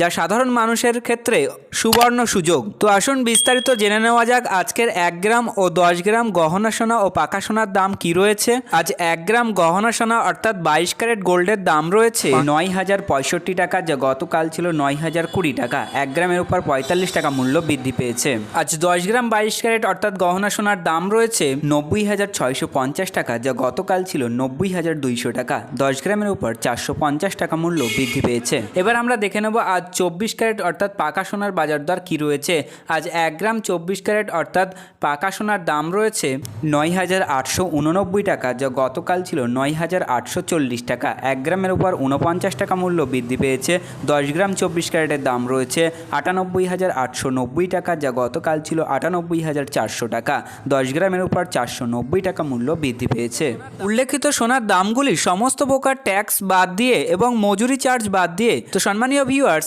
যা সাধারণ মানুষের ক্ষেত্রে সুবর্ণ সুযোগ। তো আসুন বিস্তারিত জেনে নেওয়া যাক আজকের এক গ্রাম ও দশ গ্রাম গহনা সোনা ও পাকা সোনার দাম কি রয়েছে। আজ এক গ্রাম গহনা সোনা অর্থাৎ বাইশ ক্যারেট গোল্ডের দাম রয়েছে। নয় হাজার পঁয়ষট্টি টাকা, যা গতকাল ছিল নয় হাজার কুড়ি টাকা। এক গ্রামের উপর পঁয়তাল্লিশ টাকা মূল্য বৃদ্ধি পেয়েছে। আজ দশ গ্রাম বাইশ ক্যারেট অর্থাৎ গহনা সোনার দাম রয়েছে নব্বই হাজার ছয়শো পঞ্চাশ টাকা, যা গতকাল ছিল নব্বই হাজার দুইশো টাকা। দশ গ্রামের উপর চারশো পঞ্চাশ টাকা মূল্য বৃদ্ধি পেয়েছে। এবার আমরা দেখে নেব আজ চব্বিশ ক্যারেট অর্থাৎ পাকা সোনার বাজার দর কী রয়েছে? আজ এক গ্রাম চব্বিশ ক্যারেট অর্থাৎ পাকা সোনার দাম রয়েছে নয় হাজার আটশো উননব্বই টাকা, যা গতকাল ছিল নয় হাজার আটশো চল্লিশ টাকা। এক গ্রামের উপর উনপঞ্চাশ টাকা মূল্য বৃদ্ধি পেয়েছে, দশ গ্রাম চব্বিশ ক্যারেটের দাম রয়েছে আটানব্বই হাজার আটশো নব্বই টাকা, যা গতকাল ছিল আটানব্বই হাজার চারশো টাকা। দশ গ্রামের উপর চারশো নব্বই টাকা মূল্য বৃদ্ধি পেয়েছে। উল্লেখিত সোনার দামগুলি সমস্ত প্রকার ট্যাক্স বাদ দিয়ে এবং মজুরি চার্জ বাদ দিয়ে। তো সম্মানীয় ভিউয়ার্স